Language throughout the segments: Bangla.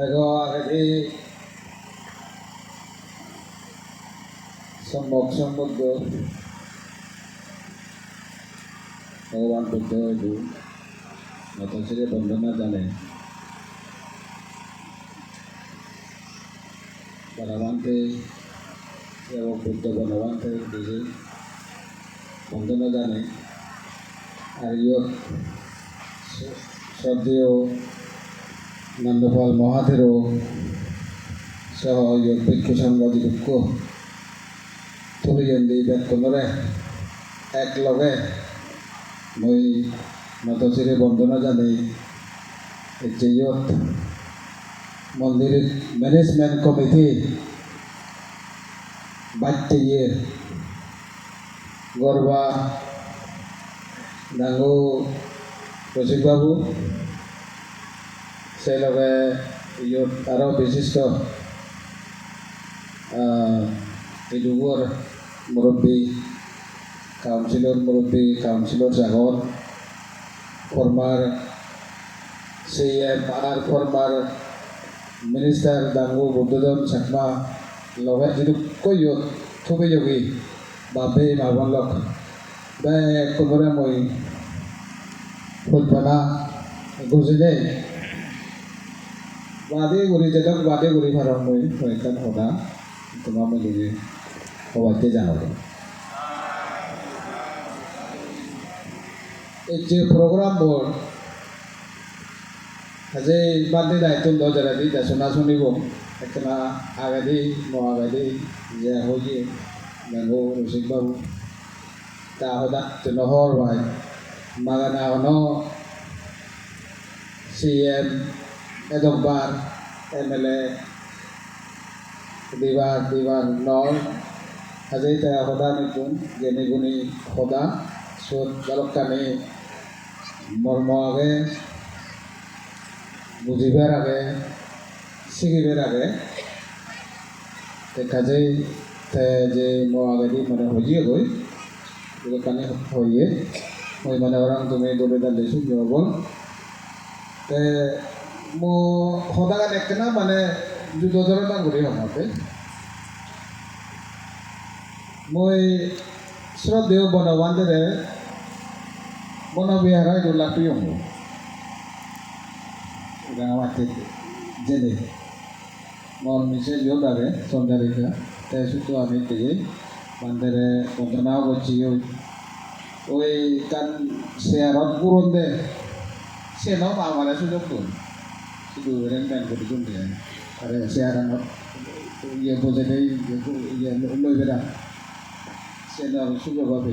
আগে সম্ভব সম্বদ্ধ ভগবান বুদ্ধ হইলু নতশিরে বন্দনা জানে। বনবান্তে এবং বুদ্ধ বনবান্তে নিজে বন্দনা জানে। আর ইয়ত শ্রদ্ধেয় নন্দপাল মহাথেরও সহ ইয়ত ভিক্ষু সাংবাদিক তুলিয়ন্দি বেতনরে একলগে মই নতশিরে বন্দনা জানি যে ইয়ত মন্দির ম্যানেজমেন্ট কমিটি বাড়তে গিয়ে গরবা ডাঙ্গু রসিকবাবু সেই লগে ইয়ত আরও বিশিষ্ট এই যুগর মুরব্বী কাউন্সিলর মুরব্বী কাউন্সিলর সাগর ফরমার সিএম আর ফরমার মিনিস্টার ডাঙ্গু বুদ্ধদন চাকমা লগে যিটো কৈয়ত থুবে যোগী বাবে মাবন লগ বে কোনোৰে মই ফুলপানা গুজিলে বাদে গুৰি যেতক বাদে গুৰি ভাৰ মই হয়কান সদা তোমা মই লোকে সবাইকে জানাব। এই যে প্রোগ্রামবোৰ আজি বাদে দায়িত্ব দজারাদি দেশনা শুনিব। একনা আগাদি মহাগাদি যে হয়ে নাঙ্গো রসিক বাবু, তা হদা নহর ভাই, মাগানা হন সি এম এদকবার এম এল এ দিবার দিবার নল আজি তা হদা নিপুণ গেনি গুণী হদা সুদ বালকানি মর্ম আগে, বুঝিবার আগে, শিখিবার আগে। তে যে মো আগেদি মানে হজিয়ে গই কানে হইয়ে। ওই মানে orang তুমি দলে দালে সুযোগ বল তে সদায় দেখনা মানে যুদ্ধ ধরনা ঘুরি হমাতে মই শ্রদ্ধেয় বনবান্ধে বনবিহার লাপি হব গাঁৱতে যেনে মোৰ মিছে যোগ আগে সন্ধ্যারেখা তাই শুধু আমি থেকে বান্ধেরে বন্দনাও করছি। ওই ওই কান শেয়ারত পূরণ দে সে নাও আমার সুযোগ তো। কোন ইয়ে বোঝে নেই ইয়ে লই বেড়া সে না সুযোগ হবে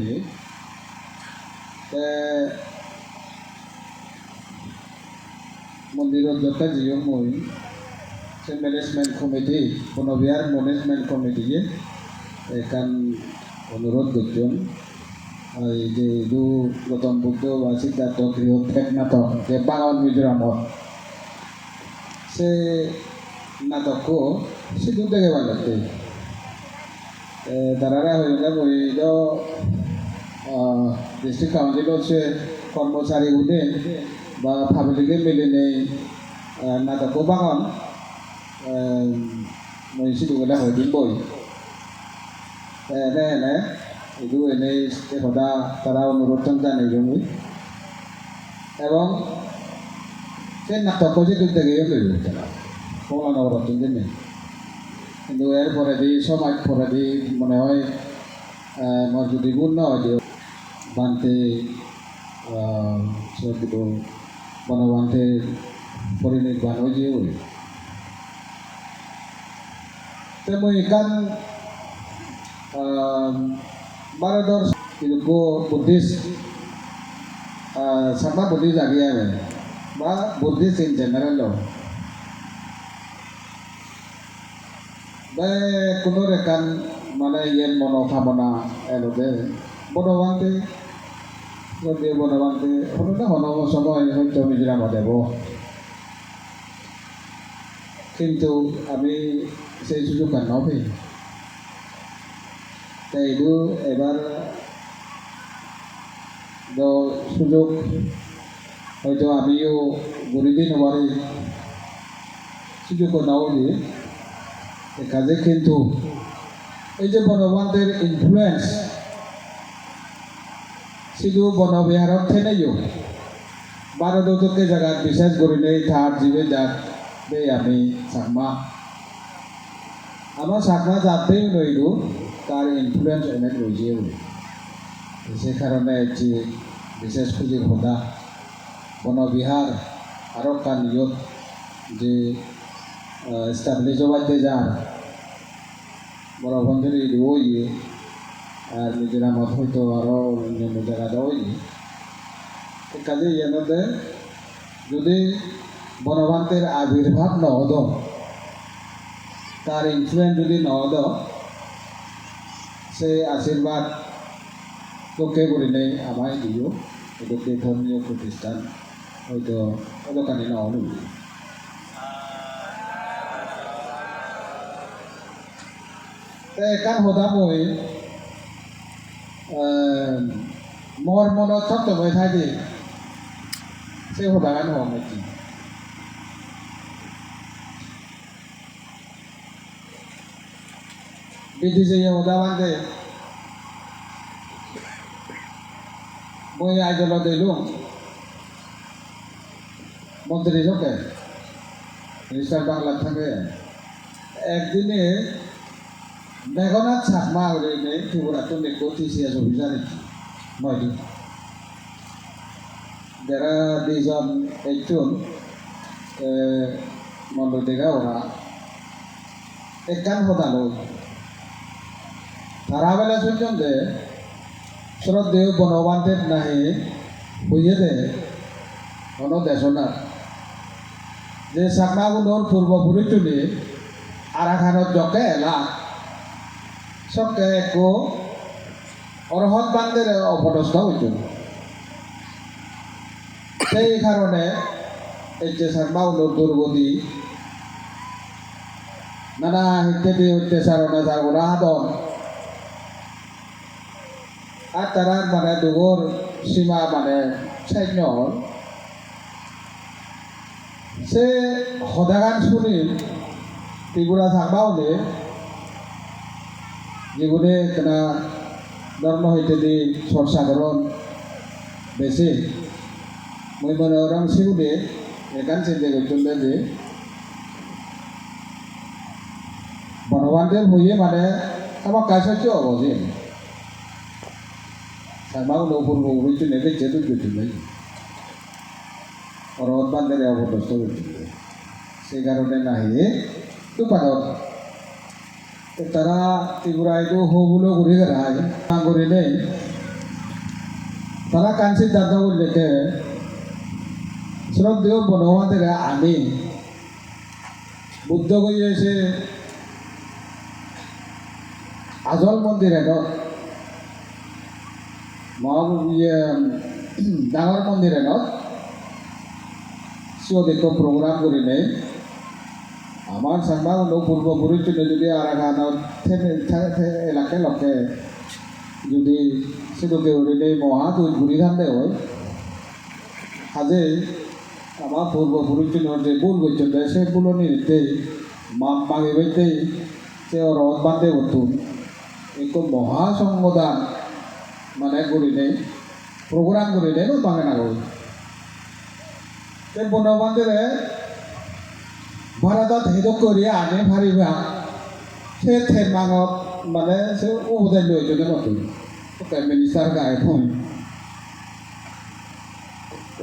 তে মন্দিৰত যথা যিও মই সে ম্যানেজমেন্ট কমিটি বনবিহার ম্যানেজমেন্ট কমিটিকে এখান অনুরোধ করছেন এই যে দু গৌতম বুদ্ধ বা সিদ্ধার্থ গৃহ নাটক যে বাগান মিজোরামত সে নাটকও সে দু দেখে ভালো লাগতে তারা হয়ে বইল ডিস্ট্রিক্ট কাউন্সিল হচ্ছে কর্মচারী উঠে বা ফামিলিকে মিলিনে নাটকও বাগান মই সিধুগলে হয় দিম বই। এনে এনে এইটো এনেই সদা তারা অনুরোধ জানাই এবং সে নাটক যে দূর থেকে লইব তারা কমলা নগরত জেনে কিন্তু এর পরে দি সমাজ পরে দি মনে হয় আমার যদি পূর্ণ হয় দিও বানতে সব বনবান্তে পরিনির্বাণ হয়ে যে ওই তে মই এখান ভারতর কিন্তু বুদ্ধিস্ট সামা বুদ্ধিস্ট আগে আমি বা বুদ্ধিস্ট ইন জেনারেল। বে, কোনো রেখান মানে ইয়ের মনোকামনা এলোকে বনবান্তে যদি বনবান্তে হলো হন সময় হয়তো মিজোরাম দেব কিন্তু আমি সেই সুযোগ আর তাই তো সুযোগ হয়তো আমিও গরিবই নবারি সুযোগ নাও দিয়ে কাজে, কিন্তু এই যে বনবানদের ইনফ্লুয়েন্স শুধু বনবিহারত থেনাইও ভারতকে জায়গাত বিশেষ করে নেই থার জীবে যাক বে আমি চাকমা। আমার চাকমা যাতেই নইলো, তার ইনফ্লুয়েন্স অনেক রয়েছে। সে কারণে যে বিশেষ পুঁজির হোদা বনবিহার আরও কান ইয়ত যে স্টাবলিশ হওয়াতে যার, বড় বন্ধুরি ওই আর নিজেরা মত হয়তো আরও অন্যান্য জায়গাতে ওই কাজে ইয়ানোতে যদি বনবান্তের আবির্ভাব নহদ তার ইনফ্লুয়েন্স যদি নহদ সে আশীর্বাদ লোকে করে নেই আমায় দিও? এদেরকে ধর্মীয় প্রতিষ্ঠান? হয়তো দোকানে নহল একান হদা মই মর মনত থত মই থাকি সে হদাগান হম নাকি বিধি যে হদা বান্ধে মই আইজল দিলু মন্ত্রী সকে মিনিস্টার বাংলা থাকে একদিনে মেঘনাথ চাকমা ওরैनो ত্রিপুরাতো নেকো টিসিএস অফিসার ময়দু যারা দুইজন একজন মন্দ দেখা ওরা একখান হতালো তারা বেলা শুনছেন যে শ্রদ্ধেয় বনবান্তের নাহি হইয়ে দে, কোন দেশনার যে চাকমাগুলোর পূর্বপুরী তুলি আরাখানত জকে এলা, সবকে একো অরহত বান্দের অপদস্থ সেই কারণে এই যে সারমাউলোর দুর্গতি নানা ইত্যাদি অত্যাচার অনাচার আদন আর তারা মানে দুগর সীমা মানে সৈন্য সে সদাগান শুনি ত্রিপুরা থাকবাওলে যেগুলি কেনা ধর্ম হইতে দি সরসাধারণ বেশি মই মনে ওরম শিবুলে এখান চিন্তা করছিল যে বনবান্ধব হইয়ে মানে আমার কাজ হচ্ছে অবধি সামাও নপুর বউরিতে নেবে যেতু যেতু নেই পরবত বান্ধের অবদস্ত হয়েছিল সেই কারণে নাহি দুপাদত তারা ত্রিপুরায়তো হবুলো ঘুরে গেলায় না করে নেই। তারা কাঞ্চি দাদা বললেকে শ্রদ্ধেয় বনবাদের আনি বুদ্ধ গিয়েছে আজল মন্দিরে ন মহা ইয়ে ডাঙর মন্দিরে ন সিওদেক প্রোগ্রাম করে নেই। আমার সাংবাদ হলো পূর্বপুরুষ যদি আরাগানত এলাকে লকে যদি সেগুলোকে উড়িলে মহা দুই ঘুরি ধান্দে হয় হাজে আমার পূর্বপুরুষ যে ভুল করছিল সেগুলো নিতে মাপ মাগে বইতে সে রথ বান্ধে হতুন একটু মহাসংগদান মানে করি নেই প্রোগ্রাম করি নেই বাঙে না করি বনবান্ধে ভারতত হেদক কৰি আনে ভাৰিবা সেই থেমাঙত মানে সে উভতাই লৈ জনে নতুন মিনিষ্টাৰ গাই ফোন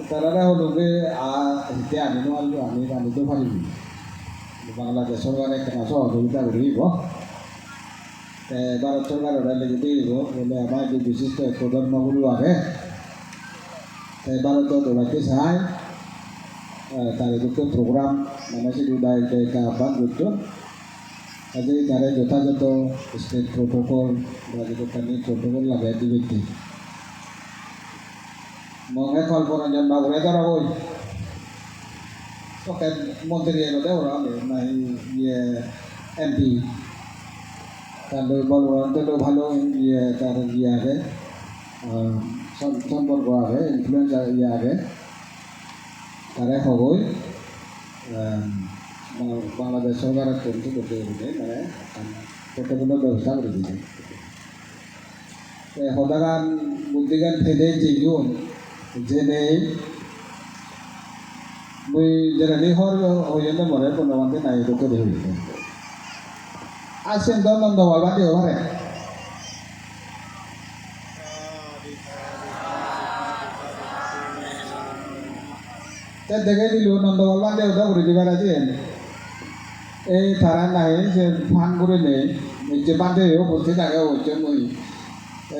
তারা হলোকে হিতে আনি নোৱাৰিলোঁ আমি আনিতো পাৰিবি বাংলাদেশৰ কাৰণে কেনে সহযোগিতা কৰিব ভাৰত চৰকাৰৰ লাগি দিব বোলে আমাৰ বিশিষ্ট প্ৰজন্মগুলো আহে ভাৰতত ওলাইতে চাই তার দুটো প্রোগ্রাম মানে শুধু ডাইরেক্ট আহ্বান করতো কাজেই তারা যথাযথ স্টেট প্রোটোকল বা যেখানে প্রোটোকল লাগাই দিবে মনে কল্পনাজন বাবুরে ধরা বই তোকে মন্ত্রী এলো দেওয়া আমি নাই ইয়ে এমপি তাহলে বলব ভালো ইয়ে তার ইয়ে আগে সম্পর্ক আগে ইনফ্লুয়েন্স ইয়ে আগে তাৰে হবই বাংলাদেশ সরকারের তরফ করতে হবে মানে কতগুলো ব্যবস্থা করে দিবে সদাগান বুদ্ধিগান ফেদে যেগুন যেনে মই যেনে হর হইলে মরে কোনো মানতে নাই রোকে দেবে আসেন দম বাবা পারে তে দেখে দিল বান্ধে ওটা করে দিবার আছে এই তারা নাই যে ফান করে নেই যে বান্ধে বলতে থাকে হচ্ছে মই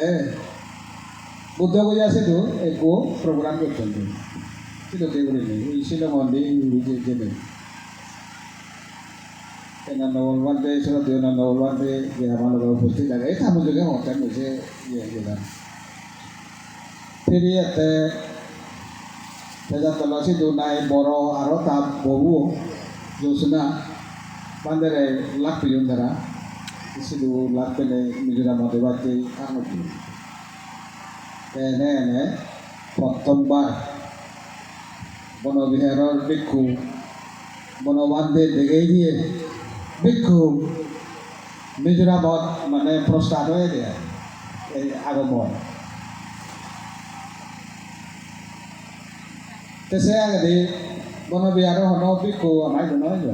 এ বুদ্ধ কই আছে তো একো প্রোগ্রাম করছেন সেটা করে নেই ওই ছিল মন্দির যে নেই নন্দগোল বান্ধে সেটা দিও নন্দগোল বান্ধে যে আমার উপস্থিত থাকে এই থামু যোগে হয়েছে ইয়ে গেলাম Tab bobu josna bandere lak piyun dara situ lak pene mijura mate bate anu tu ene ene প্রথমবার বনবিহারের ভিক্ষু বনবান্ধে দেখেই দিয়ে ভিক্ষু মিজোরামত মানে প্রস্তাব হয়ে দেয় এই আগমন Kasi ang di, mga biyaro hono piku amay do noy do.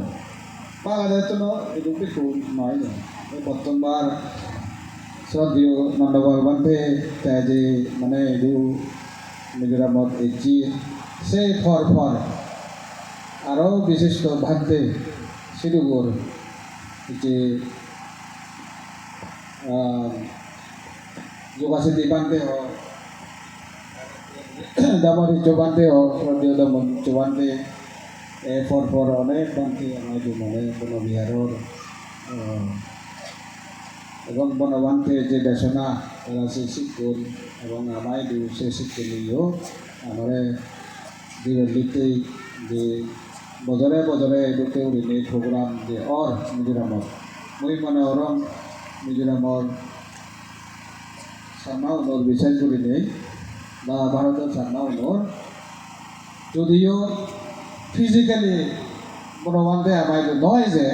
Baka dito no, itu piku noy do. E প্রথমবার শ্রদ্ধেয় নন্দবর বন্ধে যে মানে এদু মিজোরামত এজি সেই ফর ফর আরও বিশিষ্ট ভান্তে সিডুগুর যে যোগাসিদ্ধি বান্ধে দামারি চৌবান্তে রদিও দামন চৌবান্তে এ ফর ফর অনেক বান্তি আমার মানে বনবিহারের এবং বনবান্তে যে দেশনা তারা সে শিক্ষণ এবং আমায় দু সে শিক্ষণ নিয়েও আমার দিল্লিতেই যে বছরে বছরে এদুকে উড়িনে প্রোগ্রাম যে অর মিজোরামত মই মানে অরম মিজোরামর সামনা উন্নত বিচার করি নেই বা ভারতের সামনা উন্নত যদিও ফিজিক্যালি বনবান্ধে আমায় নয় যে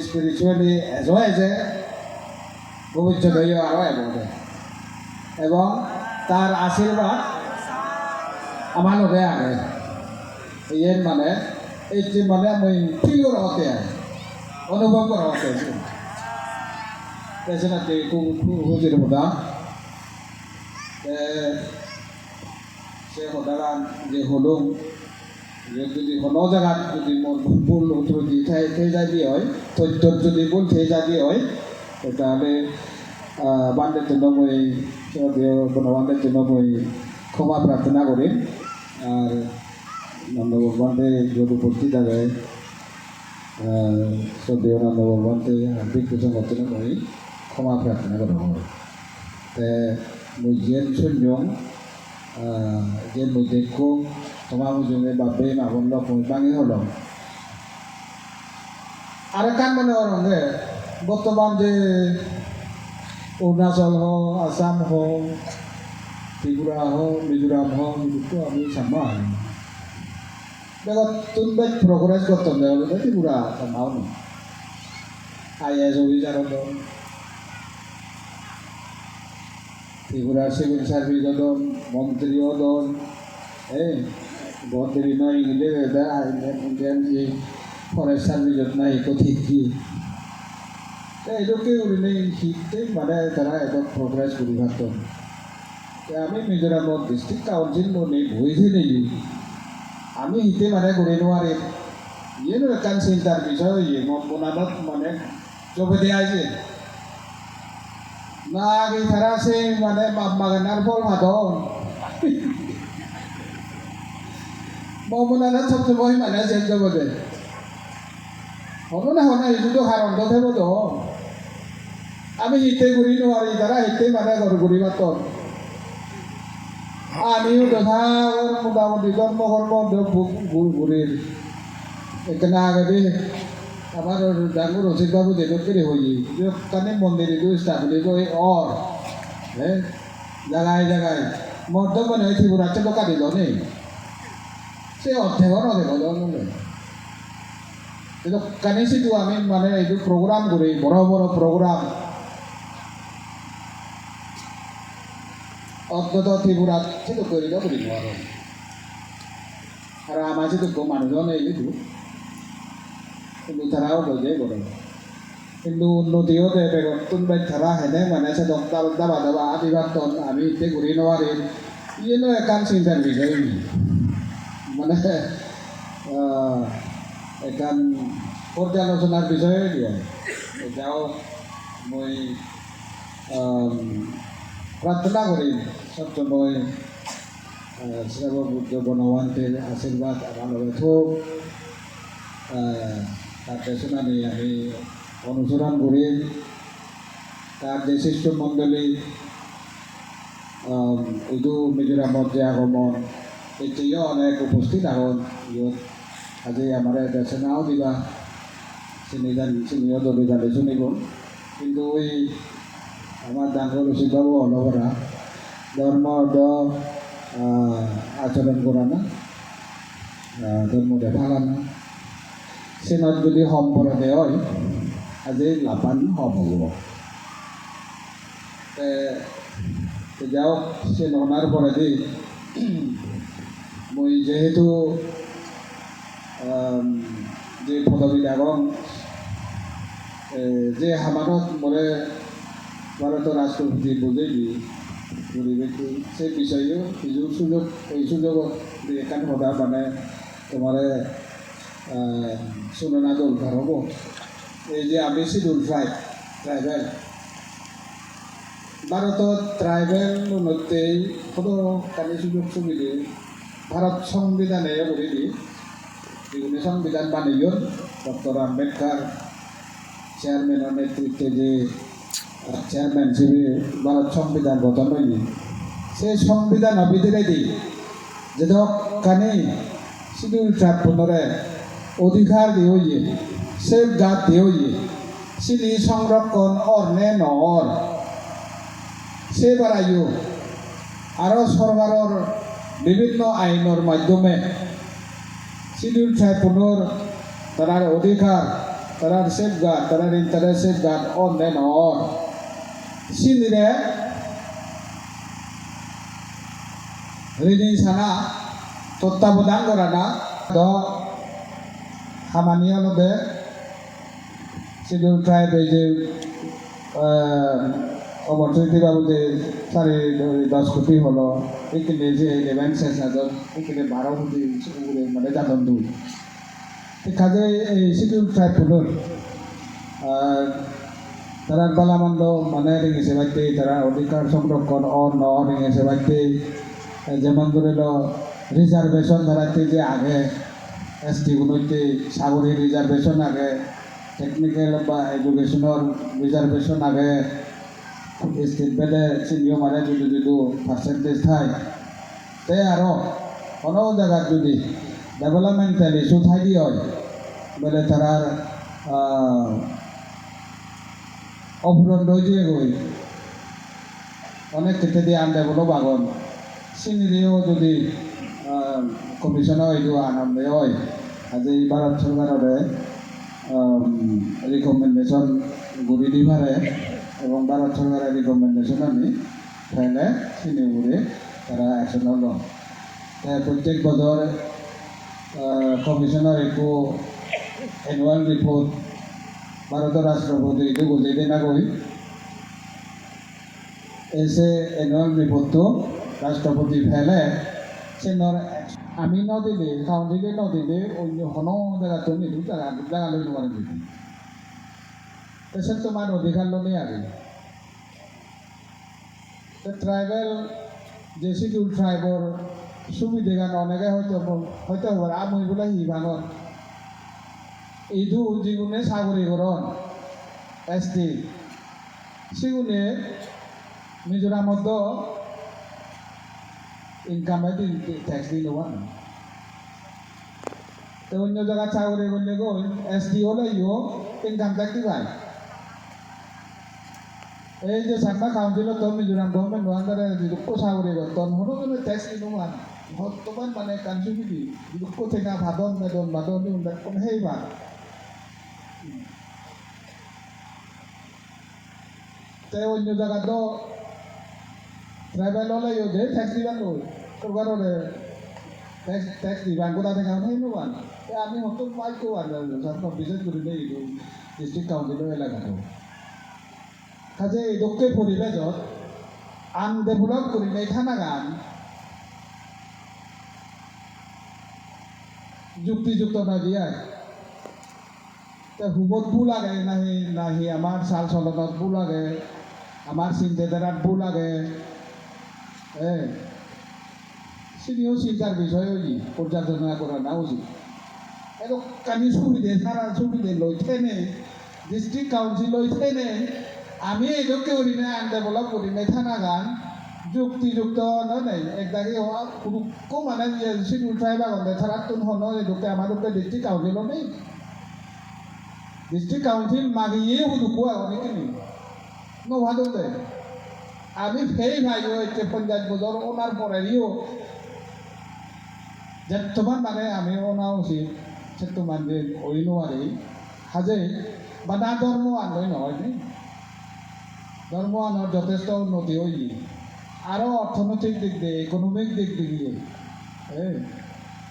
স্পিরিচুয়ালি এজয় যে ভবিষ্যৎ ভবিষ্যতে আরও এগোবে। এবং তার আশীর্বাদ আমার লগে আগে ইয়ের মানে এই মানে আমি ফিল করা হতে অনুভব করা হতে তেসনা তে হুজির হুদা সে হদারান যে হলুম যে যদি কোনো জায়গাত যদি মোর ভুল যদি সেই যাবি হয় তথ্যর যদি ভুল সেই যাবি হয় তাহলে বান্ধের জন্য মই বনবান্ধের জন্য মই ক্ষমা প্রার্থনা করি আর নন্দ ভগবানকে যদি উপস্থিত থাকে শ্রদ্ধেয় নন্দ ভগবানকে হার্দিক করতে মই ক্ষমা প্রার্থনা করা হয় তে মই যেন সৈন্যং যেন মই দেখো, তোমার মুজুমে বাপে মাবন লক মই বাঙি হলাম। আর কান মনে হরঙ্গে বর্তমান যে অৰুণাচল হওক আসাম হওক ত্রিপুরা হওক মিজোরাম হওক এগুলো আমি সামা দেখো তুমি প্রোগ্রেস করতাম দেখো, ত্রিপুরা সামাও আই এস অফিসার হদম ত্রিপুরা সিভিল সার্ভিস হদম মন্ত্রী হদম এই মন্ত্রী নয় ইন্ডিয়ান যে ফরেস্ট সার্ভিসত নাই কথিত কি এইটোকে উৰিলে শিকতে মানে তারা এত প্রোগ্রেস করি ভাবতাম আমি মিজোরামত ডিস্ট্রিক্ট কাউন্সিল মনে বইছে নেকি আমি হিতে মানে করে নোৱাৰে ইয়েনো একান চিন্তার বিষয় ইয়ে মনানত মানে চবে দেয়া আছে। না আগে তারা সে মানে বাগানার ফল ভাদন মমনানত সবসময় মানে চেঞ্জ হ'ব দে হ'ব না হ'ব না এইটোতো সাৰন্ত থাকিব তো আমি হিতে ঘূৰি নোৱাৰি তাৰা হিতে মানে ঘৰ ঘূৰি মাতন আমিও দেখা মোটামুটি জন্ম কর্ম ঘুরির এখানে আগে আমার ডাঙ্গুর রসিদ বাবু দেখো কেড়ে হই কানে মন্দিরে তো স্টাবলি তো অর। হ্যাঁ জায়গায় জায়গায় মধ্যম মনে ত্রিপুরাতে তো কাটিল নেই। সে নদীব জন্মলে কিন্তু কানিছিটো আমি মানে এইটো প্ৰগ্ৰাম কৰি বড় বড় প্ৰগ্ৰাম অন্তত ত্ৰিপুৰাত সেইটো কৰিব বুলি নোৱাৰোঁ আৰু আমাৰ যিটো মানুহজন এইটো কিন্তু তাৰাও লৈ যায় কিন্তু উন্নতিও দে বেগত কোনোবাই ধৰা হেনে মানে সে দক্তা দক্তা বাধা আদিবাৰ্তন আমি এতিয়া ঘূৰি নোৱাৰিম ইয়েনো একান চিন্তাৰ বিষয় মানে একান পৰ্যালোচনাৰ বিষয়ে দিয়ে এতিয়াও মই প্ৰাৰ্থনা কৰিম সবসময় শ্রীব বুদ্ধ বনবান্তের আশীর্বাদ আমার হোক আহ, তার পেছনে আমি অনুসরণ করি তার যে শিষ্যমণ্ডলী আম, এইটো মিজোরামত যে আগমন এতিয়াও অনেক উপস্থিত আগন ইয়ত আজি আমার দেশনাও দিবা চিনি জান চিনিও দলি জানি শুনিব কিন্তু ওই আমার ডাঙর রসিকবাবু অলপরা ধর্ম দ আচরণ করা না ধর্ম দেখা না সেনত যদি সম্পৰ্কে হয়, আজি লাপান হম হ'ব যাওক সে ননার পরে দি মই যেহেতু যে পদবিলাগন যে হামানত মরে ভারতের রাষ্ট্রপতি বুঝেলি পরিবেশটো সেই বিষয়েও কিছু সুযোগ, এই সুযোগ এখান সদা মানে তোমার সুননা দরকার হব। এই যে আমি শিডিউল ট্রাইব ট্রাইবেল ভারতত ট্রাইবেল কোনো কানি সুযোগ সুবিধে ভারত সংবিধানে করে দি বিভিন্ন সংবিধান বানিয়ে ডক্টর আম্বেদকর চেয়ারম্যানের নেতৃত্বে যে চেয়ারম্যান হিসেবে ভারত সংবিধান গঠন হয়নি সেই সংবিধান ভিতরে দি যে কানে শিডিউল ট্রাইব পুনরে অধিকার দিয়ে ইয়ে সেফ গার্ড দিয়ে ইয়ে সিলি সংরক্ষণ অর্নে নর। সে বাড়াইও আরও সরকারের বিভিন্ন আইনের মাধ্যমে শিডিউল ট্রাইব্যুনাল তার অধিকার তার সেফগার্ড তার ইন্টারেস্ট সেফগার্ড অন্যায় নর সিনিরে রিনি সানা তত্ত্বাবধান করা না খামানিয়া লগে শিডিউল ট্রাইব এই যে অমরচন্দ্রী বাবু যে সাড়ে দশ কোটি হলো এইখানে যে ইলেভেন শেষ হাজার এইখানে বারো কোটি মানে যাতন দুই। কাজে এই শিডিউল ট্রাইব পুনর তারা বালামন্দ মানে রেঙেছে বাড়তে তারা অধিকার সংরক্ষণ অ ন রেঙেছে বাড়তে যেমন ধরিল রিজার্ভেশন ধরাতে যে আগে এস টি গুলোতে সাগরী রিজার্ভেশন আগে টেকনিক্যাল বা এডুকেশনের রিজার্ভেশন আগে স্টেট বেলে চিনিও মানে যদি যদি পার্সেন্টেজ থাই তে আরও কোনো জায়গাত যদি ডেভেলপমেন্টাল ইস্যু থাকি হয়, বলে তারার অপূরণ রয়েছে গই অনেক ক্ষেত্রে দিয়ে আনডেভেলপ আগন সিনিরিও যদি কমিশনও এইটো আনন্দ হয় আজি ভাৰত চৰকাৰে রিকমেন্ডেশন গুড়ি দি পারে এবং ভারত সরকারের রিকমেন্ডেশন আমি ফেলে চিনি উড়ে তারা অ্যাকশন হল প্রত্যেক বছর কমিশনের একো এনুয়াল রিপোর্ট ভারতের রাষ্ট্রপতি এইটো বুজাই দিনা গৈ এই যে এনুয়াল রিপোর্টটো রাষ্ট্রপতি ফেলে চিনৰ আমি নদিলে কাউন্টিলে নদিলে অন্য কোনো জায়গাতে নিদিও জায়গা জায়গা লৈ নোৱাৰে দিদি তাৰপিছত তোমাৰ অধিকাৰ ল'লেই আগে ট্রাইবেল যে শিডিউল ট্রাইবর সুবিধা অনেকে হয়তো হয়তো আমি বলে হিবাঙর এইটো যিগুণে চাকৰিকৰণ এছ টি সিগুণে মিজোরামত ইনকামে ট্যাক্স দিল না তো অন্য জায়গা চাকরি করলে গো এস ডি হলে ইও ইনকাম ট্যাক্স দিবাই এই যে সাম্বা কাউন্সিলত তো মিজোরাম গভর্নমেন্ট ওয়ান্ডারে যদি চাকরি করতন হলো ট্যাক্স দিল না বর্তমান মানে কাঞ্চুগিরি দুঃখ থেকে ভাদন মেদন ভাদন কোন সেইবার তে অন্য জায়গাতো ট্রাইবেল দে ট্যাক্স লই সরকার ট্যাক্স ট্যাক্স দিবান কোথা থেকে আমি নোবান আমি হতো পাইতো আর সরকার বিশেষ করে নেই ডিস্ট্রিক্ট কাউন্সিলৰ এলেকাটো কাজে এই দক্ষে পৰিৱেশত আনডেভেলপ কৰিলে থানাগান যুক্তিযুক্ত নাজিয়াই তে হুবত বু লাগে নাহি নাহি আমাৰ চাল চলনত বু লাগে আমাৰ চিন্তাধাৰাত বু লাগে এ সিনিও চিন্তার বিষয় ওই পর্যালোচনা করা না উচিত এরকম কানি সুবিধে সারা সুবিধে লই থেনে ডিস্ট্রিক্ট কাউন্সিল লই থেনে, আমি এদেরকে করি না? আনডেভেলপ করি না? থানা গান, যুক্তিযুক্ত নাই একদাকে কোনো মানে শিডিউল ট্রাইব আগতে থানার তুন হন এদেরকে আমাদের ডিস্ট্রিক্ট কাউন্সিলও নেই ডিস্ট্রিক্ট কাউন্সিল মাগিয়ে হুদুকু আগনে কিনি নভাদো দে আমি ফেই ভাইও এতে পঞ্চায়েত বজর ওনার পরেরও যেতমান মানে আমি ওনা উচিত সেতুমান যে অইনো আরে হাজে বা না ধর্ম আনলই নহয় নি? ধর্ম আনার যথেষ্ট উন্নতি হইলি আরও অর্থনৈতিক দিক দিয়ে ইকোনমিক দিক দিয়ে।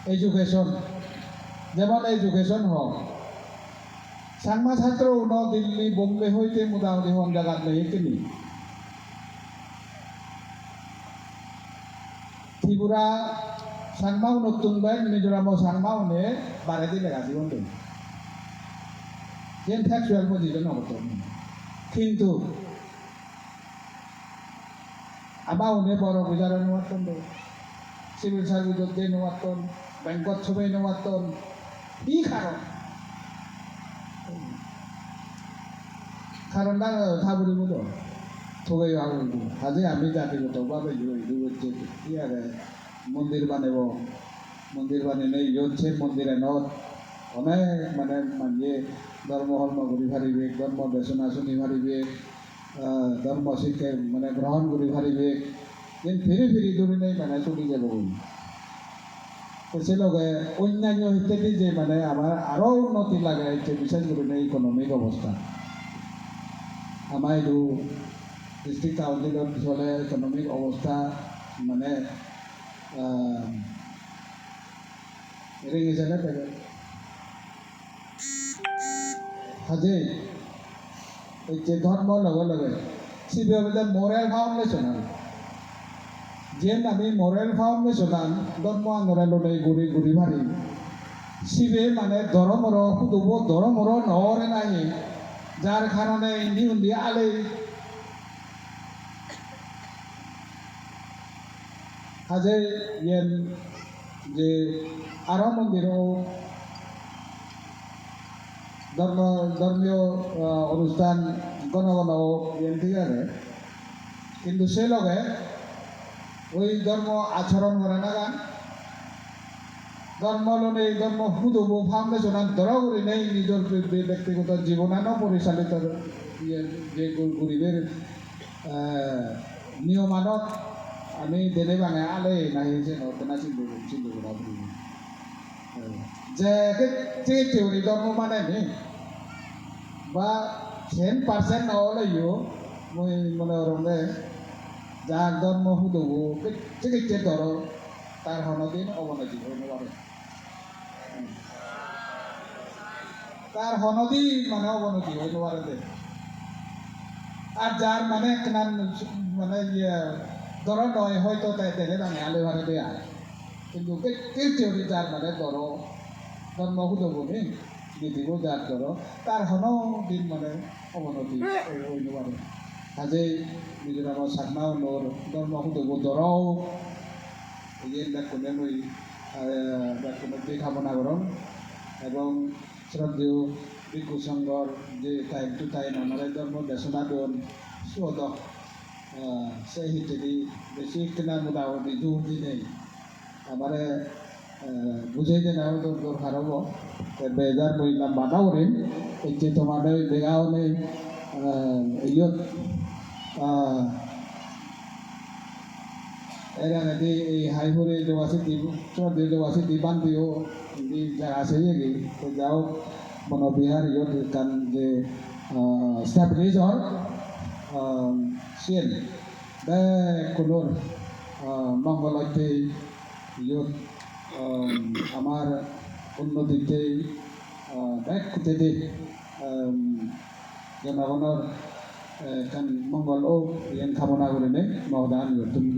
এডুকেশন যেমন এডুকেশন হোক সাংমা ছাত্র উন দিল্লি, বোম্বে হইতে মোটামুটি হন জায়গাত নেই কিনি ত্রিপুরা সাংমাও নতুন বেন মিজোরামও সাংমাওনে বারে দিলে গাছি বন্ধু যেন ফ্যাকচুয়াল মধ্যে নগত কিন্তু আমাওনে বড় বিচারে নোয়াতন সিভিল সার্ভিসত দিয়ে নোয়াতন ব্যাংকত ছবি নোয়াতন কি কারণ কারণ না থাবুরি মতো থগাই আগুন হাজে আমি জাতিগতভাবে জড়িত হচ্ছে কি আরে মন্দির বানাব। মন্দির বানিয়ে ইচ্ছে মন্দিরে নত অনেক মানে মানে ধর্ম হর্ম ঘুরি ফারিবে ধর্ম দেশনা শুনি ফারিবে ধর্ম শিক্ষা মানে গ্রহণ করি ফারিবে কিন্তু ফিরি ফিরি দূরে নেই মানে চলি যাব সে লগে অন্যান্য ইত্যাদি যে মানে আমার আরও উন্নতি লাগে বিশেষ করে ইকোনমিক অবস্থা আমাৰ এইটো ডিষ্ট্ৰিক্ট কাউন্সিলত চলে ইকনমিক অৱস্থা মানে ৰিঙিছেনে পেকেট সাজে এতিয়া ধৰ্মৰ লগে লগে চিবিএলে মৰেল ফাউণ্ডেশ্যন আৰু, যেন আমি মৰেল ফাউণ্ডেশ্যনাল ধৰ্ম আন্দোলনলৈ ঘূৰি ঘূৰি মাৰি শিবে মানে ধৰ্মৰ সুধব ধৰ্মৰ নহৰে নাহি যার কারণে ইন্দি উন্দি আলে কাজে ইয়েন যে আরও মন্দিরও ধর্ম, ধর্মীয় অনুষ্ঠান গণ গণ ইয়েন ঠিক আছে। কিন্তু সে লগে ওই ধর্ম আচরণ করে না গান। ধর্মলনে এই ধর্ম হুদব ফাউন্ডেশন ধরা করি নেই নিজের ব্যক্তিগত জীবনানো পরিচালিত যে গরিবের নিয়মানত আমি দেনে বাঙে আলে নাই যে নতনা চিন্তা চিন্তা করা যে যে теori ধর্ম মানে নি বা টেন পার্সেন্ট নহলেও মই মনে রঙে যার ধর্ম হুদব ঠিক ধর তার হনদিন অবনতি পারে তার হনদি মানে অবনতি হইতে পারে আর যার মানে মানে ইয়ে দর নয় হয়তো তাই দেনে মানে আলে ভারে দেয়া কিন্তু কেউ теori যার মানে দর ধর্ম হুদবনি নিদিব যার দর তার হন দিন মানে অবনতি হইতে পারে কাজে মিজোরামর সাকমা নর ধর্ম হুদব দরও ইয়ে ব্যাকুণে মই ব্যাকুণে কামনা করম এবং শ্রদ্ধেয় ভিক্ষু সংঘর যে টাইম টু টাইম আমার ধর্ম দেশনা দন সুদক সেই হিতেদি বেশি কিনা মোটামুটি জোর দিনে আমার বুঝাই দেন আমি তো দরকার হব বেজার বইলাম বাধাও রে এতে তোমাদের বেগাও নেই ইয়ত এর আগে এই হাইপুরে জবাসি দি চন্দ্রে জবাসি দি বান্দিও দি জায়গা আছে কি তো যাও বনবিহার ইয়ত কান যে স্টেবিলাইজার সিএল বে কোনোর মঙ্গলতে ইয়ত আমার উন্নতিতে ব্যাক কুতেতে জনগণের কান মঙ্গল ও ইয়ান কামনা করে মাওদান ইয়ত তুমি